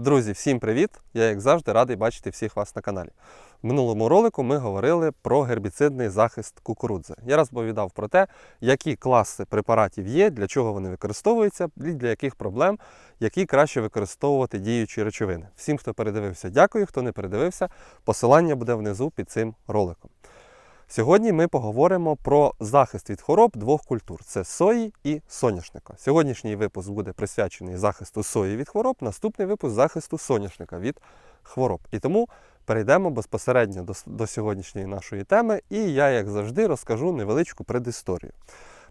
Друзі, всім привіт! Я, як завжди, радий бачити всіх вас на каналі. В минулому ролику ми говорили про гербіцидний захист кукурудзи. Я розповідав про те, які класи препаратів є, для чого вони використовуються, і для яких проблем, які краще використовувати діючі речовини. Всім, хто передивився, дякую. Хто не передивився, посилання буде внизу під цим роликом. Сьогодні ми поговоримо про захист від хвороб двох культур: це сої і соняшника. Сьогоднішній випуск буде присвячений захисту сої від хвороб, наступний випуск захисту соняшника від хвороб. І тому перейдемо безпосередньо до, до сьогоднішньої нашої теми, і я, як завжди, розкажу невеличку предісторію.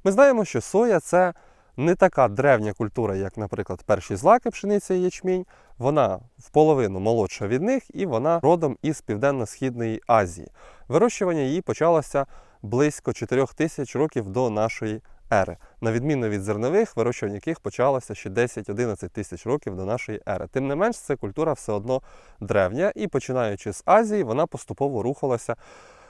Ми знаємо, що соя це не така древня культура, як, наприклад, перші злаки, пшениця і ячмінь. Вона в половину молодша від них, і вона родом із Південно-Східної Азії. Вирощування її почалося близько 4 тисяч років до нашої ери, на відміну від зернових, вирощування яких почалося ще 10-11 тисяч років до нашої ери. Тим не менш, це культура все одно древня, і починаючи з Азії, вона поступово рухалася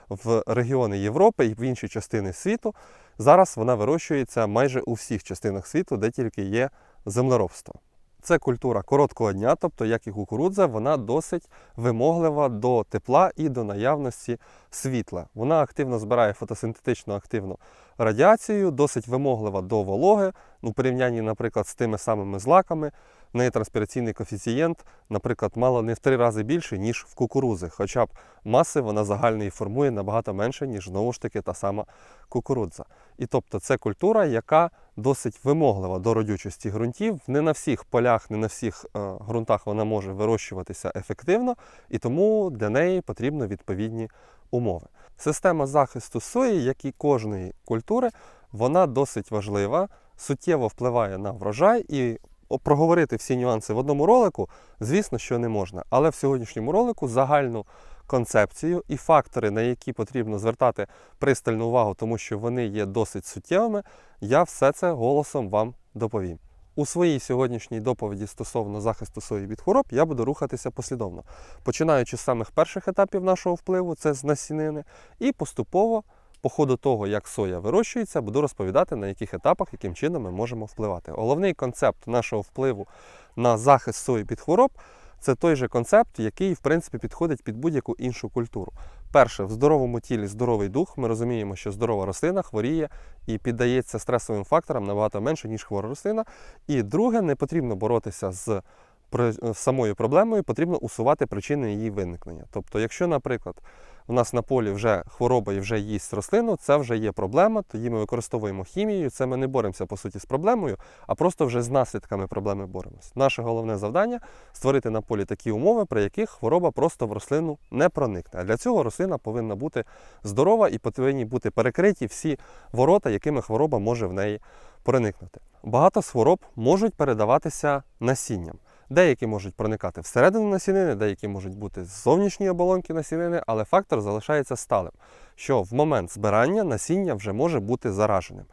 в регіони Європи і в інші частини світу. Зараз вона вирощується майже у всіх частинах світу, де тільки є землеробство. Це культура короткого дня, тобто, як і кукурудза, вона досить вимоглива до тепла і до наявності світла. Вона активно збирає фотосинтетично активну радіацію, досить вимоглива до вологи. У порівнянні, наприклад, з тими самими злаками. В неї транспіраційний коефіцієнт, наприклад, мало не в три рази більше, ніж в кукурудзи. Хоча б маси вона загальної формує набагато менше, ніж знову ж таки та сама кукурудза. І тобто це культура, яка досить вимоглива до родючості ґрунтів. Не на всіх полях, не на всіх е, ґрунтах вона може вирощуватися ефективно, і тому для неї потрібні відповідні умови. Система захисту сої, як і кожної культури, вона досить важлива, суттєво впливає на врожай і проговорити всі нюанси в одному ролику, звісно, що не можна. Але в сьогоднішньому ролику загальну концепцію і фактори, на які потрібно звертати пристальну увагу, тому що вони є досить суттєвими, я все це голосом вам доповім. У своїй сьогоднішній доповіді стосовно захисту сої від хвороб я буду рухатися послідовно, починаючи з самих перших етапів нашого впливу, це з насінини, і поступово по ходу того, як соя вирощується, буду розповідати, на яких етапах, яким чином ми можемо впливати. Головний концепт нашого впливу на захист сої від хвороб це той же концепт, який, в принципі, підходить під будь-яку іншу культуру. Перше, в здоровому тілі здоровий дух. Ми розуміємо, що здорова рослина хворіє і піддається стресовим факторам набагато менше, ніж хвора рослина. І друге, не потрібно боротися з самою проблемою, потрібно усувати причини її виникнення. Тобто, якщо, наприклад, у нас на полі вже хвороба і вже їсть рослину, це вже є проблема, тоді ми використовуємо хімію. Це ми не боремося по суті з проблемою, а просто вже з наслідками проблеми боремося. Наше головне завдання створити на полі такі умови, при яких хвороба просто в рослину не проникне. А для цього рослина повинна бути здорова і повинні бути перекриті всі ворота, якими хвороба може в неї проникнути. Багато з хвороб можуть передаватися насінням. Деякі можуть проникати всередину насінини, деякі можуть бути з зовнішньої оболонки насінини, але фактор залишається сталим, що в момент збирання насіння вже може бути зараженим.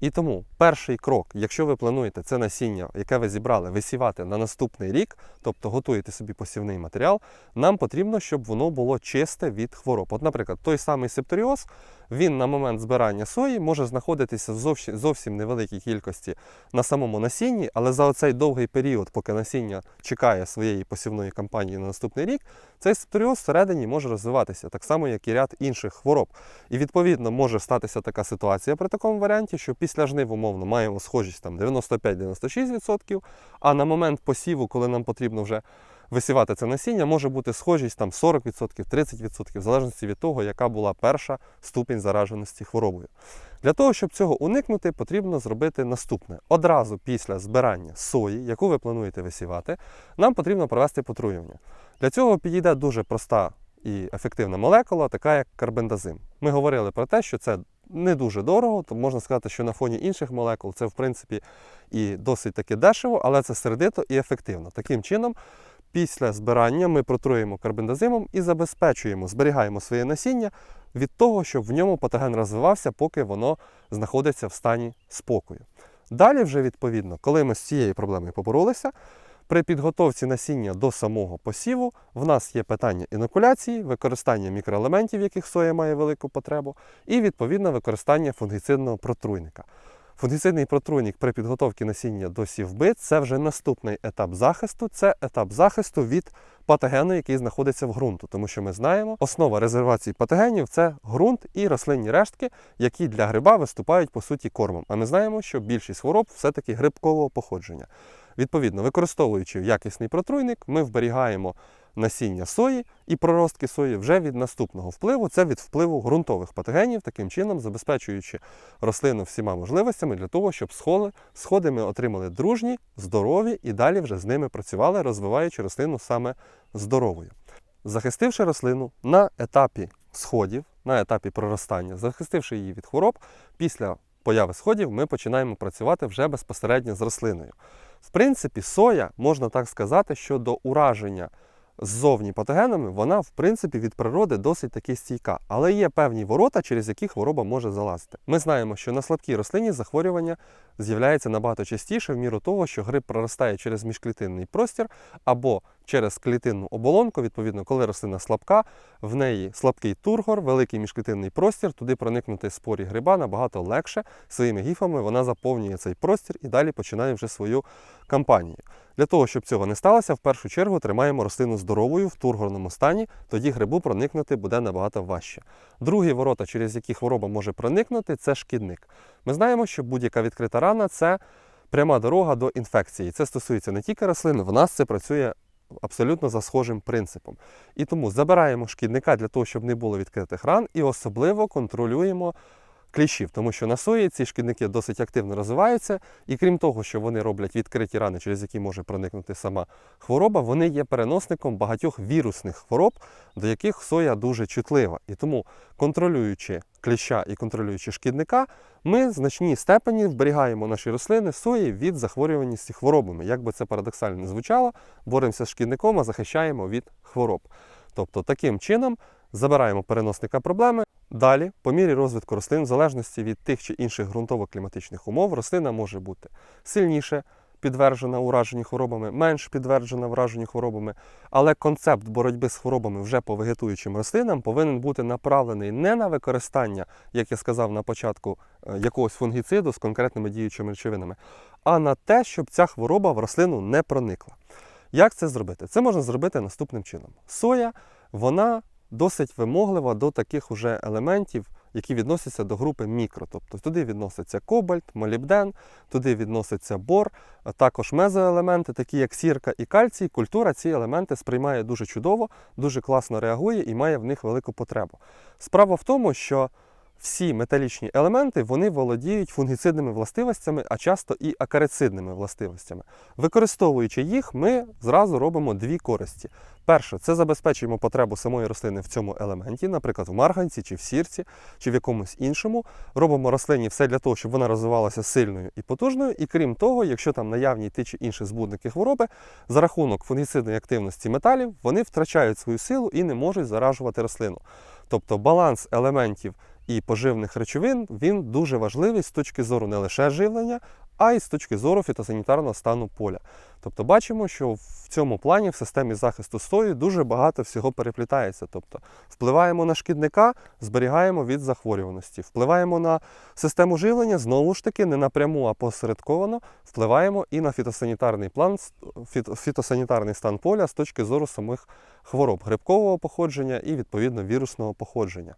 І тому перший крок, якщо ви плануєте це насіння, яке ви зібрали, висівати на наступний рік, тобто готуєте собі посівний матеріал, нам потрібно, щоб воно було чисте від хвороб. От, наприклад, той самий септоріоз, він на момент збирання сої може знаходитися в зовсім, невеликій кількості на самому насінні, але за оцей довгий період, поки насіння чекає своєї посівної кампанії на наступний рік, цей септоріоз всередині може розвиватися, так само, як і ряд інших хвороб. І відповідно може статися така ситуація при такому варіанті, що після жнив, умовно, маємо схожість там 95-96%, а на момент посіву, коли нам потрібно вже висівати це насіння, може бути схожість там 40%, 30%, в залежності від того, яка була перша ступінь зараженості хворобою. Для того, щоб цього уникнути, потрібно зробити наступне. Одразу після збирання сої, яку ви плануєте висівати, нам потрібно провести потруювання. Для цього підійде дуже проста і ефективна молекула, така як карбендазим. Ми говорили про те, що це не дуже дорого, то можна сказати, що на фоні інших молекул це в принципі і досить таки дешево, але це сердито і ефективно. Таким чином, після збирання ми протруємо карбендазимом і забезпечуємо, зберігаємо своє насіння від того, щоб в ньому патоген розвивався, поки воно знаходиться в стані спокою. Далі, вже відповідно, коли ми з цією проблемою поборолися, при підготовці насіння до самого посіву в нас є питання інокуляції, використання мікроелементів, яких соя має велику потребу, і відповідно використання фунгіцидного протруйника. Фунгіцидний протруйник при підготовці насіння до сівби це вже наступний етап захисту. Це етап захисту від патогену, який знаходиться в ґрунту. Тому що ми знаємо, основа резервації патогенів це ґрунт і рослинні рештки, які для гриба виступають по суті кормом. А ми знаємо, що більшість хвороб все-таки грибкового походження. Відповідно, використовуючи якісний протруйник, ми вберігаємо насіння сої і проростки сої вже від наступного впливу. Це від впливу ґрунтових патогенів, таким чином забезпечуючи рослину всіма можливостями для того, щоб сходи, сходи ми отримали дружні, здорові і далі вже з ними працювали, розвиваючи рослину саме здоровою. Захистивши рослину на етапі сходів, на етапі проростання, захистивши її від хвороб, після появи сходів ми починаємо працювати вже безпосередньо з рослиною. В принципі, соя, можна так сказати, що до ураження ззовні патогенами, вона, в принципі, від природи досить таки стійка. Але є певні ворота, через які хвороба може залазити. Ми знаємо, що на слабкій рослині захворювання з'являється набагато частіше в міру того, що гриб проростає через міжклітинний простір або через клітинну оболонку. Відповідно, коли рослина слабка, в неї слабкий тургор, великий міжклітинний простір, туди проникнути спорі гриба набагато легше. Своїми гіфами вона заповнює цей простір і далі починає вже свою кампанію. Для того, щоб цього не сталося, в першу чергу тримаємо рослину здоровою в тургорному стані, тоді грибу проникнути буде набагато важче. Другі ворота, через які хвороба може проникнути, це шкідник. Ми знаємо, що будь-яка відкрита рана це пряма дорога до інфекції. Це стосується не тільки рослин, в нас це працює абсолютно за схожим принципом. І тому забираємо шкідника для того, щоб не було відкритих ран, і особливо контролюємо кліщів, тому що на сої ці шкідники досить активно розвиваються, і крім того, що вони роблять відкриті рани, через які може проникнути сама хвороба, вони є переносником багатьох вірусних хвороб, до яких соя дуже чутлива. І тому, контролюючи кліща і контролюючи шкідника, ми в значній степені вберігаємо наші рослини сої від захворюваності хворобами. Як би це парадоксально не звучало, боремося з шкідником, а захищаємо від хвороб. Тобто таким чином забираємо переносника проблеми. Далі, по мірі розвитку рослин, в залежності від тих чи інших ґрунтово-кліматичних умов, рослина може бути сильніше підтверджена ураженню хворобами, менш підтверджена враженню хворобами. Але концепт боротьби з хворобами вже по вегетуючим рослинам повинен бути направлений не на використання, як я сказав на початку, е, якогось фунгіциду з конкретними діючими речовинами, а на те, щоб ця хвороба в рослину не проникла. Як це зробити? Це можна зробити наступним чином. Соя, вона досить вимоглива до таких уже елементів, які відносяться до групи мікро. Тобто туди відноситься кобальт, молібден, туди відноситься бор, а також мезоелементи, такі як сірка і кальцій. Культура ці елементи сприймає дуже чудово, дуже класно реагує і має в них велику потребу. Справа в тому, що всі металічні елементи вони володіють фунгіцидними властивостями, а часто і акарицидними властивостями. Використовуючи їх, ми зразу робимо дві користі. Перше, це забезпечуємо потребу самої рослини в цьому елементі, наприклад, в марганці чи в сірці, чи в якомусь іншому. Робимо рослині все для того, щоб вона розвивалася сильною і потужною. І крім того, якщо там наявні ті чи інші збудники хвороби, за рахунок фунгіцидної активності металів вони втрачають свою силу і не можуть заражувати рослину. Тобто баланс елементів і поживних речовин він дуже важливий з точки зору не лише живлення, а й з точки зору фітосанітарного стану поля. Тобто бачимо, що в цьому плані в системі захисту сої дуже багато всього переплітається. Тобто впливаємо на шкідника, зберігаємо від захворюваності, впливаємо на систему живлення, знову ж таки, не напряму, а посередковано впливаємо і на фітосанітарний план, фітосанітарний стан поля з точки зору самих хвороб грибкового походження і відповідно вірусного походження.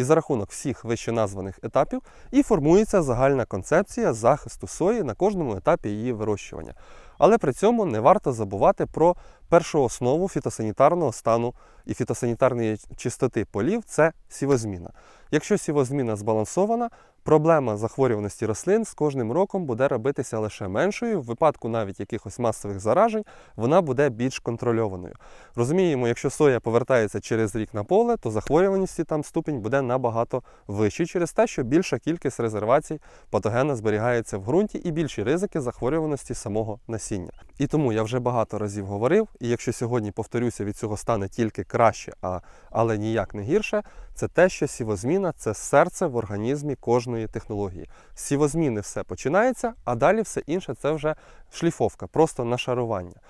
І за рахунок всіх вищеназваних етапів і формується загальна концепція захисту сої на кожному етапі її вирощування. Але при цьому не варто забувати про першу основу фітосанітарного стану і фітосанітарної чистоти полів це сівозміна. Якщо сівозміна збалансована, проблема захворюваності рослин з кожним роком буде робитися лише меншою. В випадку навіть якихось масових заражень вона буде більш контрольованою. Розуміємо, якщо соя повертається через рік на поле, то захворюваності там ступінь буде набагато вищий через те, що більша кількість резервацій патогена зберігається в ґрунті і більші ризики захворюваності самого насіння. І тому я вже багато разів говорив, і якщо сьогодні повторюся, від цього стане тільки краще, а, але ніяк не гірше, це те, що сівозміна це серце в організмі кожної технології. З сівозміни все починається, а далі все інше це вже шліфовка, просто нашарування,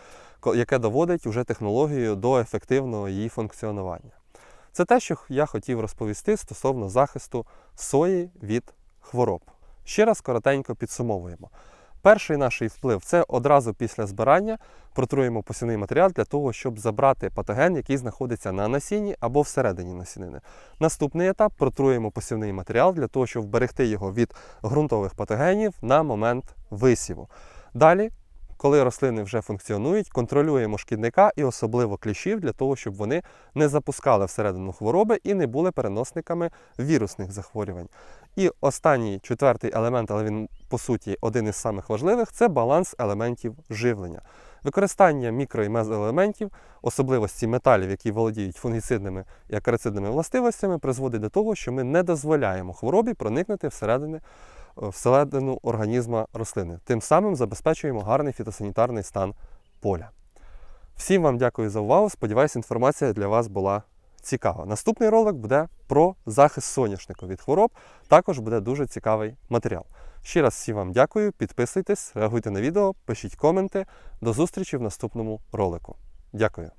яке доводить уже технологію до ефективного її функціонування. Це те, що я хотів розповісти стосовно захисту сої від хвороб. Ще раз коротенько підсумовуємо. Перший наш вплив це одразу після збирання протруємо посівний матеріал для того, щоб забрати патоген, який знаходиться на насінні або всередині насінини. Наступний етап протруємо посівний матеріал для того, щоб вберегти його від ґрунтових патогенів на момент висіву. Далі, коли рослини вже функціонують, контролюємо шкідника і особливо кліщів для того, щоб вони не запускали всередину хвороби і не були переносниками вірусних захворювань. І останній четвертий елемент, але він по суті один із самих важливих, це баланс елементів живлення. Використання мікро і мезоелементів, особливості металів, які володіють фунгіцидними і акарицидними властивостями, призводить до того, що ми не дозволяємо хворобі проникнути всередини, е, всередину організму рослини. Тим самим забезпечуємо гарний фітосанітарний стан поля. Всім вам дякую за увагу. Сподіваюся, інформація для вас була цікава. Наступний ролик буде про захист соняшнику від хвороб. Також буде дуже цікавий матеріал. Ще раз всім вам дякую, підписуйтесь, реагуйте на відео, пишіть коменти. До зустрічі в наступному ролику. Дякую.